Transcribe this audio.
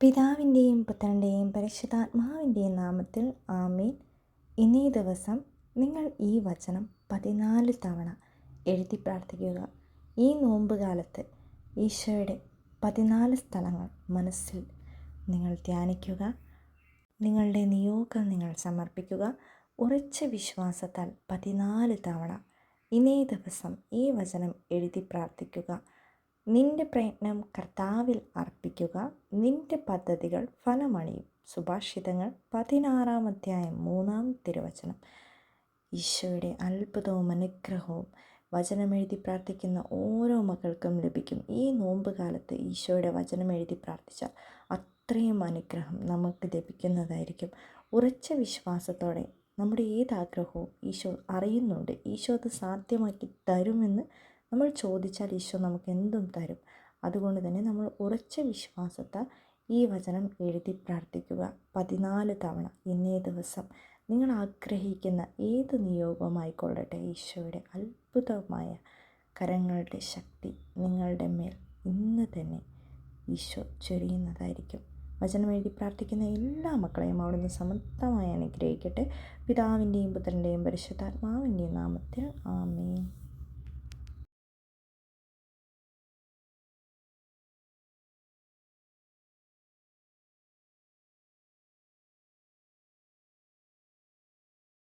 പിതാവിന്റെയും പുത്രന്റെയും പരിശുദ്ധാത്മാവിന്റെയും നാമത്തിൽ ആമീൻ. ഇന്നീ ദിവസം നിങ്ങൾ ഈ വചനം പതിനാല് തവണ എഴുതി പ്രാർത്ഥിക്കുക. ഈ നോമ്പ് കാലത്ത് ഈശോയുടെ പതിനാല് സ്ഥലങ്ങൾ മനസ്സിൽ നിങ്ങൾ ധ്യാനിക്കുക. നിങ്ങളുടെ നിയോഗം നിങ്ങൾ സമർപ്പിക്കുക. ഉറച്ച വിശ്വാസത്താൽ പതിനാല് തവണ ഇന്നേ ദിവസം ഈ വചനം എഴുതി പ്രാർത്ഥിക്കുക. നിന്റെ പ്രയത്നം കർത്താവിൽ അർപ്പിക്കുക നിന്റെ പദ്ധതികൾ ഫലമണിയും. സുഭാഷിതങ്ങൾ പതിനാറാം അധ്യായം മൂന്നാം തിരുവചനം. ഈശോയുടെ അത്ഭുതവും അനുഗ്രഹവും വചനമെഴുതി പ്രാർത്ഥിക്കുന്ന ഓരോ മക്കൾക്കും ലഭിക്കും. ഈ നോമ്പ് കാലത്ത് ഈശോയുടെ വചനമെഴുതി പ്രാർത്ഥിച്ചാൽ അത്രയും അനുഗ്രഹം നമുക്ക് ലഭിക്കുന്നതായിരിക്കും. ഉറച്ച വിശ്വാസത്തോടെ നമ്മുടെ ഏത് ആഗ്രഹവും ഈശോ അറിയുന്നുണ്ട്. ഈശോ അത് സാധ്യമാക്കി തരുമെന്ന് നമ്മൾ ചോദിച്ചാൽ ഈശോ നമുക്ക് എന്തും തരും. അതുകൊണ്ട് തന്നെ നമ്മൾ ഉറച്ച വിശ്വാസത്താൽ ഈ വചനം എഴുതി പ്രാർത്ഥിക്കുക. പതിനാല് തവണ ഇന്നേ ദിവസം നിങ്ങൾ ആഗ്രഹിക്കുന്ന ഏത് നിയോഗമായിക്കൊള്ളട്ടെ ഈശോയുടെ അത്ഭുതമായ കരങ്ങളുടെ ശക്തി നിങ്ങളുടെ മേൽ ഇന്ന് തന്നെ ഈശോ ചൊരിയുന്നതായിരിക്കും. വചനം എഴുതി പ്രാർത്ഥിക്കുന്ന എല്ലാ മക്കളെയും അവിടുന്ന് സമർത്ഥമായി അനുഗ്രഹിക്കട്ടെ. പിതാവിന്റെയും പുത്രന്റെയും പരിശുദ്ധാത്മാവിന്റെയും നാമത്തിൽ ആമേൻ.